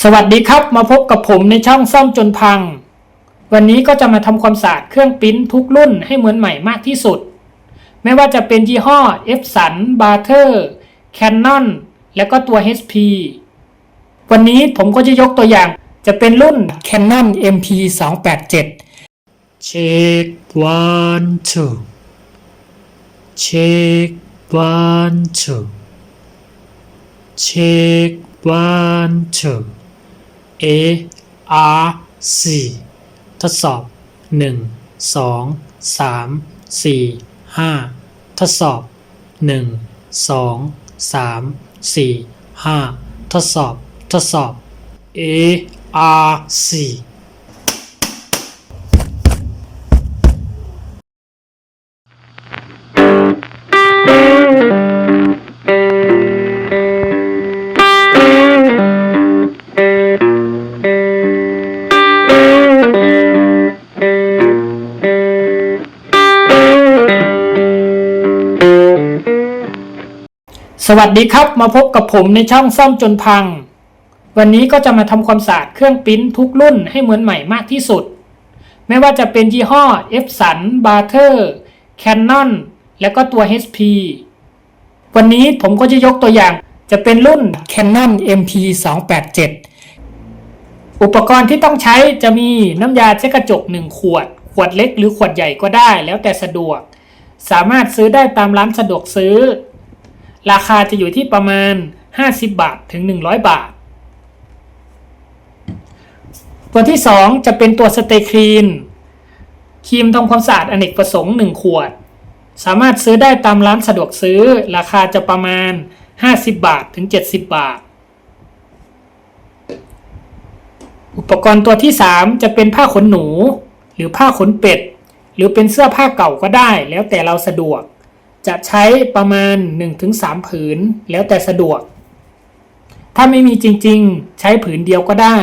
สวัสดีครับมาพบกับผมในช่องซ่อมจนพัง วันนี้ก็จะมาทำความสะอาดเครื่องปริ้นทุกรุ่นให้เหมือนใหม่มากที่สุด ไม่ว่าจะเป็นยี่ห้อ Epson b a r t e r Canon และก็ตัว HP วันนี้ผมก็จะยกตัวอย่างจะเป็นรุ่น Canon MP 2 8 7 Check one two Check one two Check one two A R C ทดสอบ 1 2 3 4 5 ทดสอบ 1 2 3 4 5 ทดสอบ ทดสอบ A R C วัสดีครับมาพบกับผมในช่องซ่อมจนพัง วันนี้ก็จะมาทำความสะอาดเครื่องปริ้นทุกรุ่นให้เหมือนใหม่มากที่สุด ไม่ว่าจะเป็นยี่ห้อ Epson b a r t e r Canon และก็ตัว HP วันนี้ผมก็จะยกตัวอย่างจะเป็นรุ่น Canon MP 2 8 7อุปกรณ์ที่ต้องใช้จะมีน้ำยาเช็ดกระจก 1 ขวด ขวดเล็กหรือขวดใหญ่ก็ได้แล้วแต่สะดวก สามารถซื้อได้ตามร้านสะดวกซื้อ ราคาจะอยู่ที่ประมาณ 50 บาทถึง 100 บาท ตัวที่ 2 จะเป็นตัวสเตย์คลีนครีมทำความสะอาดอเนกประสงค์ 1 ขวด สามารถซื้อได้ตามร้านสะดวกซื้อ ราคาจะประมาณ 50 บาทถึง 70 บาท อุปกรณ์ตัวที่ 3 จะเป็นผ้าขนหนู หรือผ้าขนเป็ด หรือเป็นเสื้อผ้าเก่าก็ได้แล้วแต่เราสะดวก จะใช้ประมาณ 1-3 ผืน แล้วแต่สะดวก ถ้าไม่มีจริงๆ ใช้ผืนเดียวก็ได้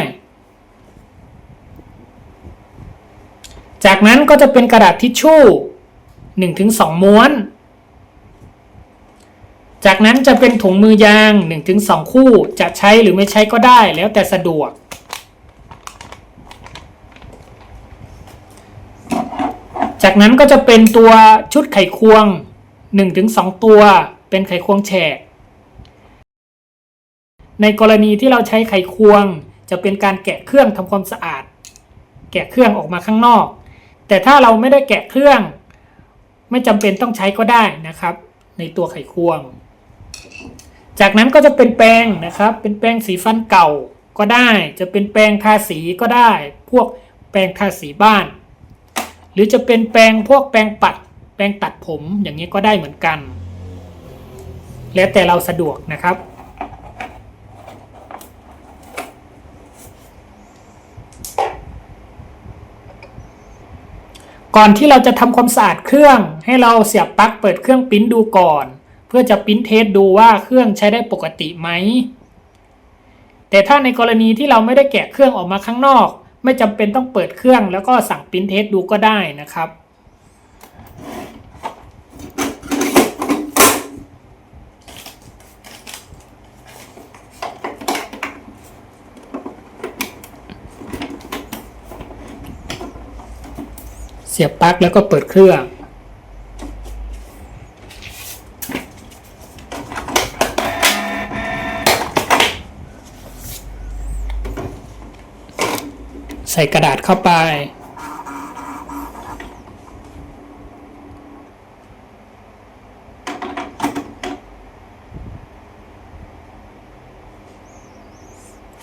จากนั้นก็จะเป็นกระดาษทิชชู่ 1-2 ม้วน จากนั้นจะเป็นถุงมือยาง 1-2 คู่ จะใช้หรือไม่ใช้ก็ได้แล้วแต่สะดวกจากนั้นก็จะเป็นตัวชุดไขควง 1-2 ตัวเป็นไขควงแฉก ในกรณีที่เราใช้ไขควงจะเป็นการแกะเครื่องทำความสะอาด แกะเครื่องออกมาข้างนอก แต่ถ้าเราไม่ได้แกะเครื่อง ไม่จำเป็นต้องใช้ก็ได้นะครับ ในตัวไขควง จากนั้นก็จะเป็นแปรงนะครับ เป็นแปรงสีฟันเก่าก็ได้ จะเป็นแปรงทาสีก็ได้ พวกแปรงทาสีบ้าน หรือจะเป็นแปรงพวกแปรงปัด แปรงตัดผมอย่างนี้ก็ได้เหมือนกัน แล้วแต่เราสะดวกนะครับ ก่อนที่เราจะทำความสะอาดเครื่อง ให้เราเสียบปลั๊กเปิดเครื่องปิ้นดูก่อน เพื่อจะปิ้นเทสดูว่าเครื่องใช้ได้ปกติไหมแต่ถ้าในกรณีที่เราไม่ได้แกะเครื่องออกมาข้างนอก ไม่จำเป็นต้องเปิดเครื่องแล้วก็สั่งปิ้นเทสดูก็ได้นะครับ สียบปลั๊กแล้วก็เปิดเครื่อง ใส่กระดาษเข้าไป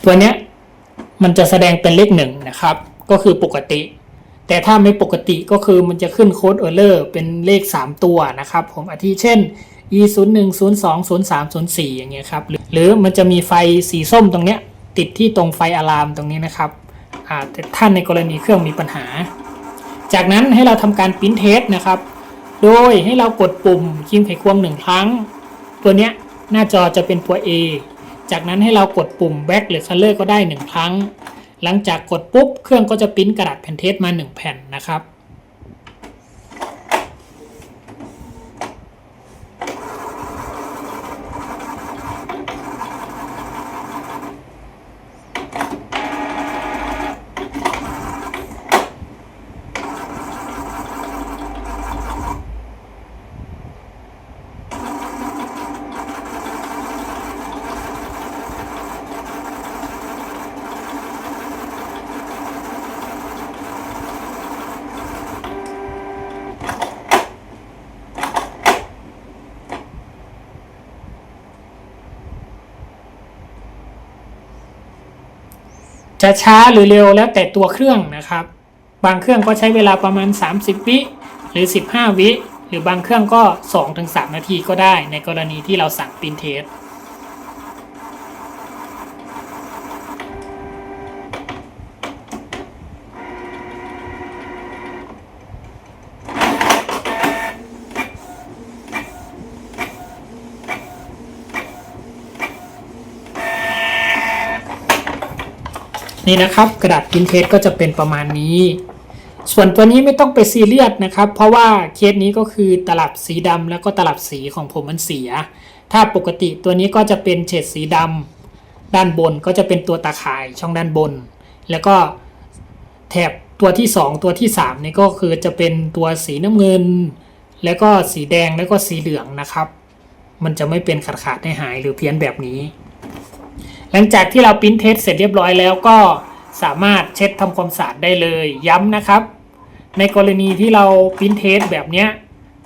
ตัวเนี้ยมันจะแสดงเป็นเลขหนึ่งนะครับ ก็คือปกติ แต่ถ้าไม่ปกติก็คือมันจะขึ้นโค้ดเออร์เลอร์เป็นเลข 3 ตัวนะครับผมอาทิเช่น e 0 1 0 2 0 3 0 4อย่างเงี้ยครับหรือมันจะมีไฟสีส้มตรงเนี้ยติดที่ตรงไฟอะลามตรงนี้นะครับอาแต่ถ้านในกรณีเครื่องมีปัญหา จากนั้นให้เราทำการปริ้นเทสนะครับ โดยให้เรากดปุ่มครีมไขควงหนึ่งครั้ง ตัวเนี้ยหน้าจอจะเป็นตัว A จากนั้นให้เรากดปุ่ม back หรือ color ก็ได้หนึ่งครั้ง หลังจากกดปุ๊บเครื่องก็จะปริ้นกระดาษแผ่นเทสมา 1 แผ่นนะครับ จะช้าหรือเร็วแล้วแต่ตัวเครื่องนะครับ บางเครื่องก็ใช้เวลาประมาณ 30 วิหรือ 15 วิ หรือบางเครื่องก็ 2-3 นาทีก็ได้ในกรณีที่เราสั่งปรินเทส นี่นะครับกระดาษพินเทสก็จะเป็นประมาณนี้ ส่วนตัวนี้ไม่ต้องไปซีเรียสนะครับ เพราะว่าเคสนี้ก็คือตลับสีดำแล้วก็ตลับสีของผมมันเสีย ถ้าปกติตัวนี้ก็จะเป็นเฉดสีดำด้านบนก็จะเป็นตัวตาข่ายช่องด้านบน แล้วก็แถบตัวที่ 2 ตัวที่3นี่ก็คือจะเป็นตัวสีน้ำเงิน แล้วก็สีแดงแล้วก็สีเหลืองนะครับ มันจะไม่เป็นขาดขาดๆหายหรือเพี้ยนแบบนี้ หลังจากที่เราปริ้นเทสเสร็จเรียบร้อยแล้วก็สามารถเช็ดทำความสะอาดได้เลยย้ำนะครับ ในกรณีที่เราปริ้นเทสแบบเนี้ย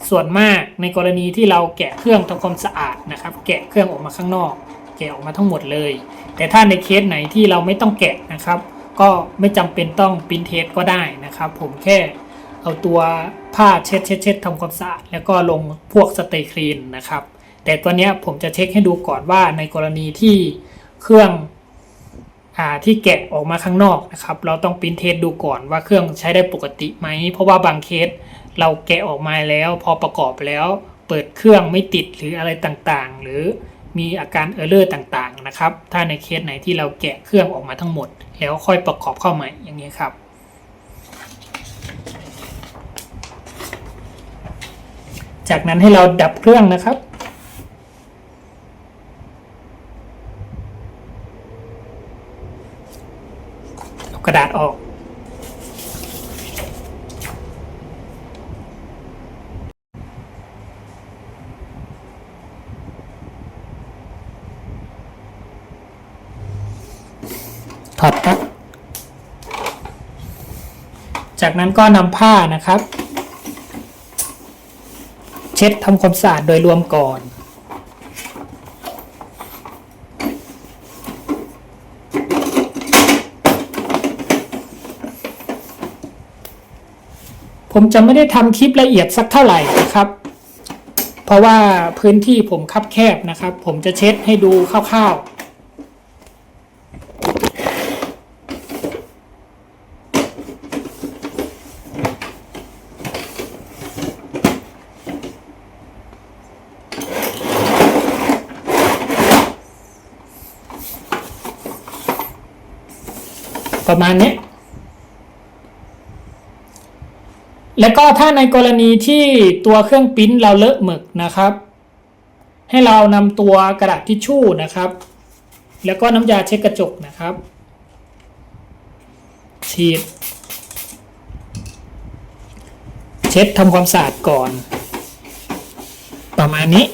ส่วนมากในกรณีที่เราแกะเครื่องทำความสะอาดนะครับ แกะเครื่องออกมาข้างนอก แกะออกมาทั้งหมดเลย แต่ถ้าในเคสไหนที่เราไม่ต้องแกะนะครับ ก็ไม่จำเป็นต้องปริ้นเทสก็ได้นะครับ ผมแค่เอาตัวผ้าเช็ดเช็ดเช็ดทำความสะอาดแล้วก็ลงพวกสเตย์คลีนนะครับ แต่ตัวเนี้ยผมจะเช็คให้ดูก่อนว่าในกรณีที่ เครื่องอที่แกะออกมาข้างนอกนะครับ เราต้องปริ้นเทสดูก่อนว่าเครื่องใช้ได้ปกติไหม เพราะว่าบางเคสเราแกะออกมาแล้ว พอประกอบแล้ว เปิดเครื่องไม่ติดหรืออะไรต่างๆ หรือมีอาการเออร์เลอร์ต่างๆนะครับ ถ้าในเคสไหนที่เราแกะเครื่องออกมาทั้งหมด แล้วค่อยประกอบเข้าใหม่อย่างนี้ครับจากนั้นให้เราดับเครื่องนะครับ เอาก ระดาษออก ถอดปลั๊กจากนั้นก็นำผ้านะครับ เช็ดทำความสะอาดโดยรวมก่อน ผมจะไม่ได้ทำคลิปละเอียดสักเท่าไหร่นะครับ เพราะว่าพื้นที่ผมคับแคบนะครับ ผมจะเช็ดให้ดูคร่าวๆประมาณนี้ย แล้วก็ถ้าในกรณีที่ตัวเครื่องปริ้นเราเลอะหมึกนะครับ ให้เรานำตัวกระดาษทิชชู่นะครับ แล้วก็น้ำยาเช็ดกระจกนะครับ ฉีด เช็ดทำความสะอาดก่อน ประมาณนี้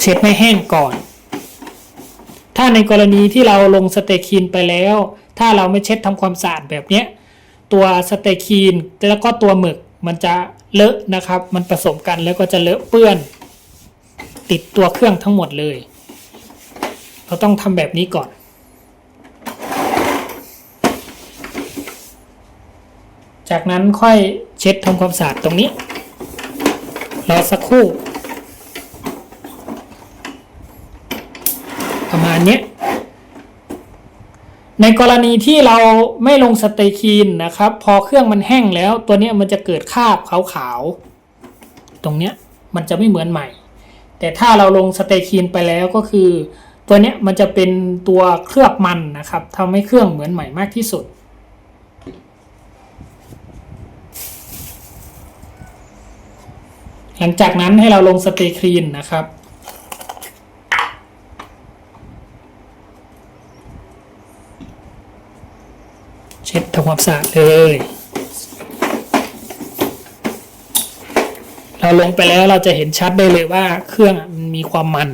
เช็ดให้แห้งก่อน ถ้าในกรณีที่เราลงสเตคีนไปแล้ว ถ้าเราไม่เช็ดทำความสะอาดแบบเนี้ย ตัวสเตคีนแล้วก็ตัวหมึกมันจะเลอะนะครับ มันผสมกันแล้วก็จะเลอะเปื้อน ติดตัวเครื่องทั้งหมดเลย เราต้องทำแบบนี้ก่อน จากนั้นค่อยเช็ดทำความสะอาดตรงนี้ รอสักครู่ ประมาณนี้ ในกรณีที่เราไม่ลงสเตย์คีนนะครับ พอเครื่องมันแห้งแล้ว ตัวนี้มันจะเกิดคราบขาวๆ ตรงเนี้ยมันจะไม่เหมือนใหม่ แต่ถ้าเราลงสเตย์คีนไปแล้วก็คือ ตัวเนี้ยมันจะเป็นตัวเคลือบมันนะครับทำให้เครื่องเหมือนใหม่มากที่สุด หลังจากนั้นให้เราลงสเตคีนนะครับ เช็ดทำความสะอาดเลย เราลงไปแล้วเราจะเห็นชัดได้เลยว่าเครื่องมันมีความมัน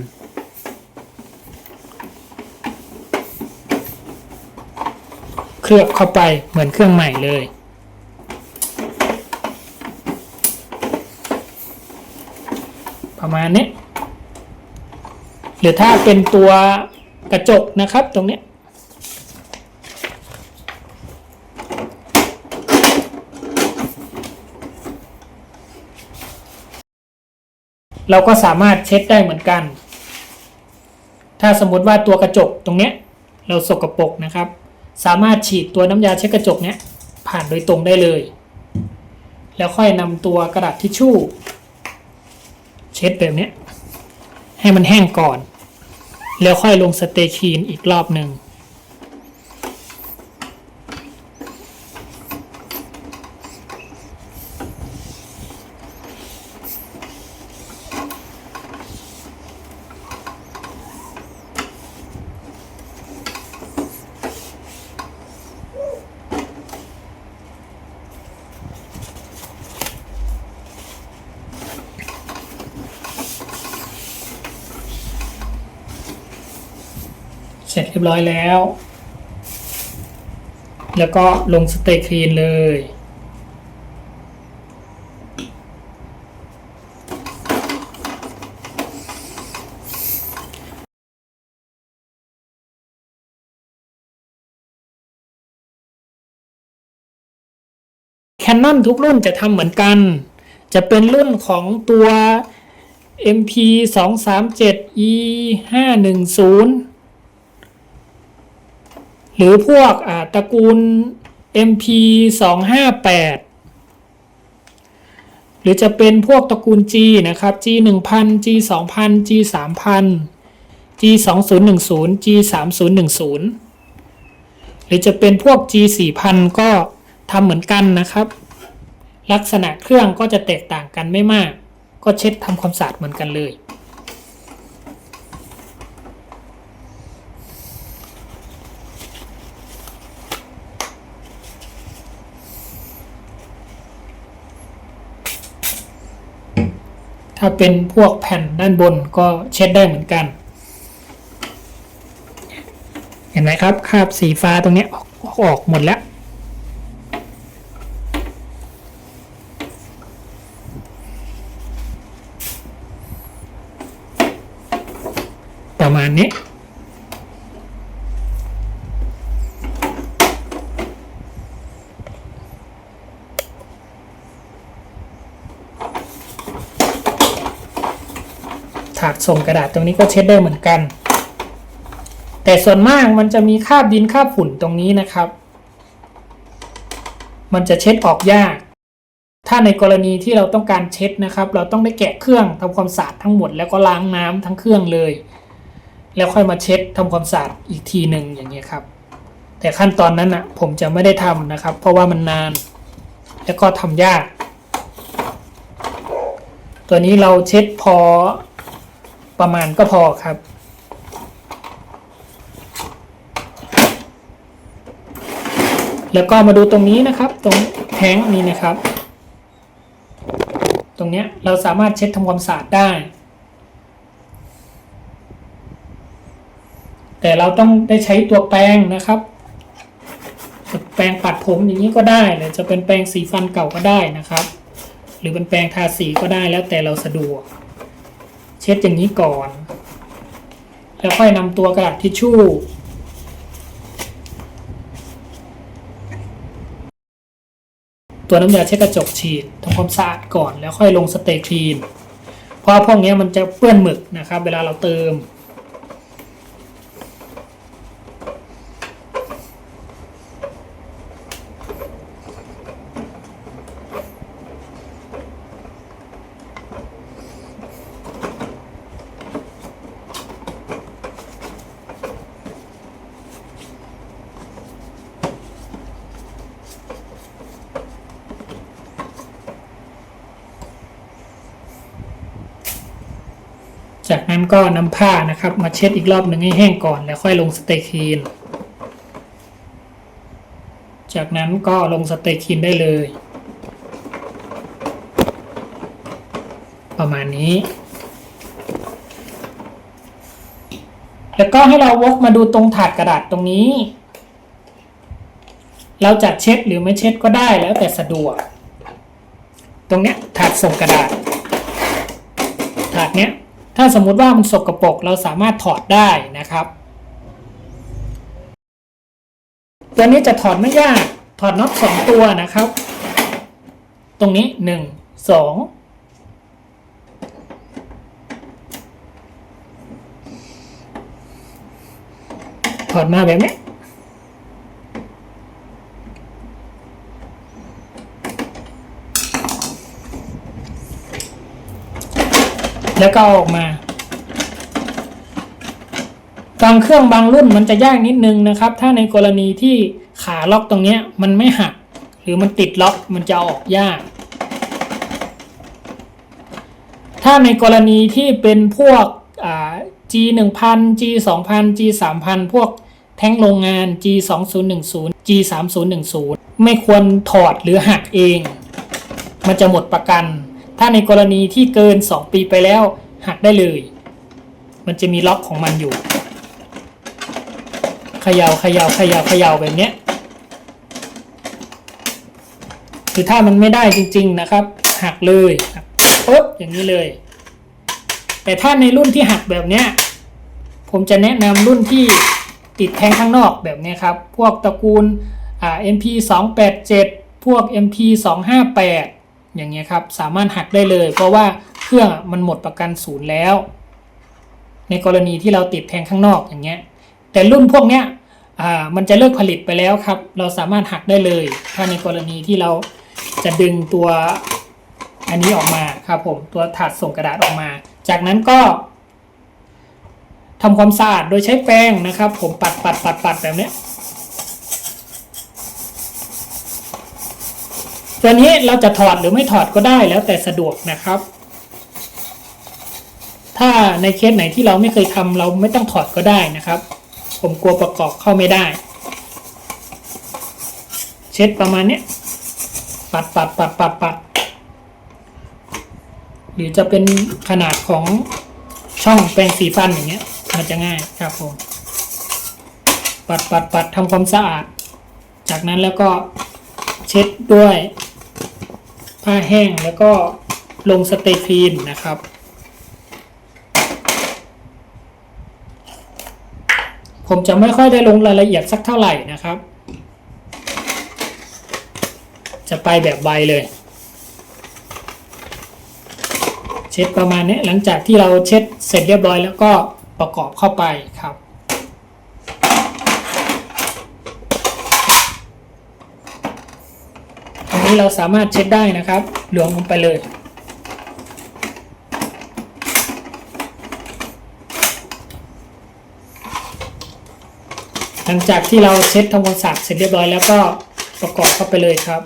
เคลือบเข้าไปเหมือนเครื่องใหม่เลย ประมาณนี้หรือถ้าเป็นตัวกระจกนะครับตรงนี้ เราก็สามารถเช็ดได้เหมือนกัน ถ้าสมมติว่าตัวกระจกตรงเนี้ยเราสกรปรกนะครับ สามารถฉีดตัวน้ำยาเช็ดกระจกเนี้ยผ่านโดยตรงได้เลย แล้วค่อยนำตัวกระดาษทิชชู่ เช็ดแบบเนี้ยให้มันแห้งก่อน แล้วค่อยลงสเตย์คลีนอีกรอบหนึ่ง เสร็จเรียบร้อยแล้ว แล้วก็ลงสเตย์คลีนเลย แคนนอนทุกรุ่นจะทำเหมือนกัน จะเป็นรุ่นของตัว MP 2 3 7 E 5 1 0ห รือพวกตระกูล MP 2 5 8หรือจะเป็นพวกตระกูล G นะครับ G 1 0 0 0 G 2 0 0 0 G 3 0 0 0 G 2 0 1 0 G 3 0 1 0หรือจะเป็นพวก G 4 0 0 0ก็ทำเหมือนกันนะครับ ลักษณะเครื่องก็จะแตกต่างกันไม่มาก ก็เช็ดทำความสะอาดเหมือนกันเลย ถ้าเป็นพวกแผ่นด้านบนก็เช็ดได้เหมือนกัน เห็นไหมครับคราบสีฟ้าตรงนี้ออกออกหมดแล้ว ประมาณนี้ ถาด ส่งกระดาษตรงนี้ก็เช็ดได้เหมือนกัน แต่ส่วนมากมันจะมีคราบดินคราบฝุ่นตรงนี้นะครับ มันจะเช็ดออกยาก ถ้าในกรณีที่เราต้องการเช็ดนะครับ เราต้องได้แกะเครื่องทำความสะอาดทั้งหมดแล้วก็ล้างน้ำทั้งเครื่องเลย แล้วค่อยมาเช็ดทำความสะอาดอีกทีหนึ่งอย่างเงี้ยครับ แต่ขั้นตอนนั้นอะผมจะไม่ได้ทำนะครับ เพราะว่ามันนาน แล้วก็ทำยาก ตัวนี้เราเช็ดพอ ประมาณก็พอครับ แล้วก็มาดูตรงนี้นะครับ ตรงแท้งนี้นะครับ ตรงเนี้ยเราสามารถเช็ดทำความสะอาดได้ แต่เราต้องได้ใช้ตัวแปรงนะครับแปรงปัดผมอย่างนี้ก็ได้หรือจะเป็นแปรงสีฟันเก่าก็ได้นะครับ หรือเป็นแปรงทาสีก็ได้แล้วแต่เราสะดวก เช็ดอย่างนี้ก่อน แล้วค่อยนำตัวกระดาษทิชชู่ตัวน้ำยาเช็ดกระจกฉีดทำความสะอาดก่อนแล้วค่อยลงสเตย์คลีนเพราะพวกนี้มันจะเปื้อนหมึกนะครับ เวลาเราเติม จากนั้นก็นำผ้านะครับมาเช็ดอีกรอบหนึ่งให้แห้งก่อนแล้วค่อยลงสเตย์คลีน จากนั้นก็ลงสเตย์คลีนได้เลย ประมาณนี้ แล้วก็ให้เราวกมาดูตรงถาดกระดาษตรงนี้ เราจัดเช็ดหรือไม่เช็ดก็ได้แล้วแต่สะดวก ตรงเนี้ยถาดส่งกระดาษ ถาดเนี้ย ถ้าสมมุติว่ามันสกรปรกเราสามารถถอดได้นะครับ ตัวนี้จะถอดไม่ยากถอดน็อตสองตัวนะครับ ตรงนี้หนึ่งสองถอดมาแบบนี้ แล้วก็ออกมาบางเครื่องบางรุ่นมันจะยากนิดนึงนะครับ ถ้าในกรณีที่ขาล็อกตรงเนี้ยมันไม่หัก หรือมันติดล็อกมันจะออกยาก ถ้าในกรณีที่เป็นพวกอ่า G 1 0 0 0 G 2 0 0 G 3 0 0พวกแท้งโรงงาน G 2 0 1 0 G 3 0 1 0ไม่ควรถอดหรือหักเอง มันจะหมดประกัน ถ้าในกรณีที่เกิน 2 ปีไปแล้วหักได้เลย มันจะมีล็อกของมันอยู่เขยา่าเขยา่าเขยา่าเขย่าแบบเนี้ยคือถ้ามันไม่ได้จริง ๆนะครับ หักเลยหักปุ๊บอย่างนี้เลย แต่ถ้าในรุ่นที่หักแบบเนี้ยผมจะแนะนำรุ่นที่ติดแทงข้างนอกแบบนี้ครับ พวกตระกูลอ่า MP 2 8 7พวก MP 2 5 8 อย่างเงี้ยครับสามารถหักได้เลย เพราะว่าเครื่องมันหมดประกันศูนย์แล้ว ในกรณีที่เราติดแทงข้างนอกอย่างเงี้ยแต่รุ่นพวกเนี้ยอ่ามันจะเลิกผลิตไปแล้วครับ เราสามารถหักได้เลย ถ้าในกรณีที่เราจะดึงตัวอันนี้ออกมาครับผมตัวถาดส่งกระดาษออกมา จากนั้นก็ทำความสะอาดโดยใช้แป้งนะครับ ผมปัดปัดปัดปัดแบบเนี้ ตัวนี้เราจะถอดหรือไม่ถอดก็ได้แล้วแต่สะดวกนะครับ ถ้าในเคสไหนที่เราไม่เคยทำเราไม่ต้องถอดก็ได้นะครับ ผมกลัวประกอบเข้าไม่ได้ เช็ดประมาณนี้ปัดปัดปัดปัดปัดหรือจะเป็นขนาดของช่องแปรงสีฟันอย่างเงี้ยมันจะง่ายครับผมปัดปัดปัดทำความสะอาด จากนั้นแล้วก็เช็ดด้วย ผ้าแห้งแล้วก็ลงสเตฟีนนะครับ ผมจะไม่ค่อยได้ลงรายละเอียดสักเท่าไหร่นะครับ จะไปแบบใบเลย เช็ดประมาณนี้หลังจากที่เราเช็ดเสร็จเรียบร้อยแล้วก็ประกอบเข้าไปครับ ตรง นี้เราสามารถเช็ดได้นะครับ หลวมลงไปเลย หลังจากที่เราเช็ดทำความสะอาดเสร็จเรียบร้อยแล้วก็ประกอบเข้าไปเลยครับ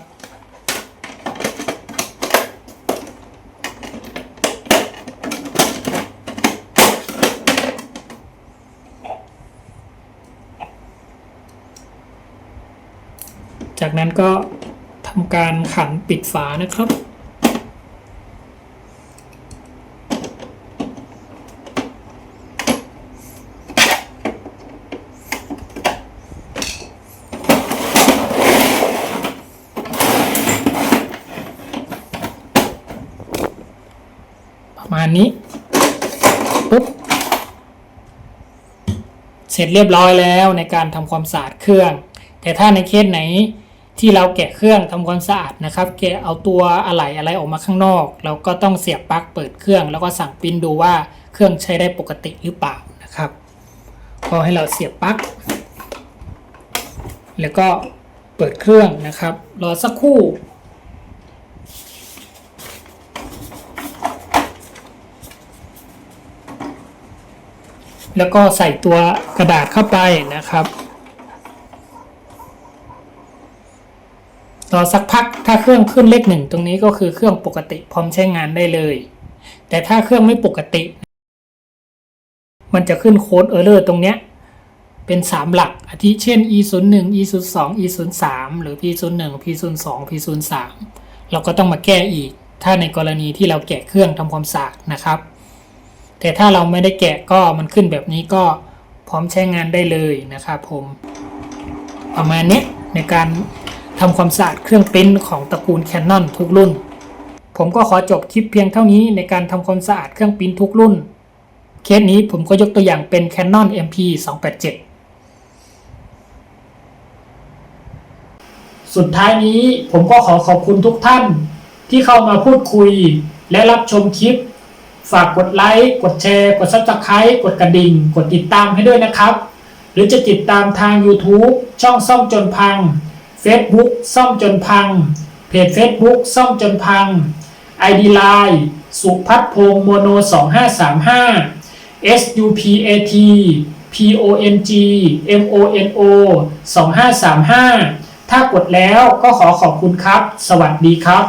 จากนั้นก็ำการขันปิดฝานะครับ ประมาณนี้ปุ๊บเสร็จเรียบร้อยแล้วในการทำความสะอาดเครื่อง แต่ถ้าในเคสไหน ที่เราแกะเครื่องทำความสะอาดนะครับ แกะเอาตัวอะไหล่อะไรออกมาข้างนอกเราก็ต้องเสียบปลั๊กเปิดเครื่อง แล้วก็สั่งปิ้นดูว่าเครื่องใช้ได้ปกติหรือเปล่านะครับก็ให้เราเสียบปลั๊กแล้วก็เปิดเครื่องนะครับ รอสักครู่ แล้วก็ใส่ตัวกระดาษเข้าไปนะครับ รอสักพักถ้าเครื่องขึ้นเลขหนึ่งตรงนี้ก็คือเครื่องปกติพร้อมใช้งานได้เลย แต่ถ้าเครื่องไม่ปกติ มันจะขึ้นโค้ดเออร์เลอร์ตรงเนี้ยเป็น 3 หลักอาทิเช่น e 0 1 e 0 2 e 0 3หรือ p 0 1 p 0 2 p 0 3เราก็ต้องมาแก้อีก ถ้าในกรณีที่เราแกะเครื่องทำความสะอาดนะครับ แต่ถ้าเราไม่ได้แกะก็มันขึ้นแบบนี้ก็พร้อมใช้งานได้เลยนะครับผม ประมาณนี้ในการ ทำความสะอาดเครื่องปริ้นของตระกูล Canon ทุกรุ่น ผมก็ขอจบคลิปเพียงเท่านี้ในการทำความสะอาดเครื่องปริ้นทุกรุ่น เคสนี้ผมก็ยกตัวอย่างเป็น Canon MP 287 สุดท้ายนี้ผมก็ขอขอบคุณทุกท่านที่เข้ามาพูดคุยและรับชมคลิป ฝากกดไลค์ กดแชร์ กด subscribe กดกระดิ่ง กดติดตามให้ด้วยนะครับ หรือจะติดตามทาง YouTube ช่องซ่อมจนพัง Facebook ซ่อมจนพัง เพจ Facebook ซ่อมจนพัง ID Line สุพัฒพงษ์โมโน 2535 SUPAT PONG MONO 2535 ถ้ากดแล้วก็ขอขอบคุณครับ สวัสดีครับ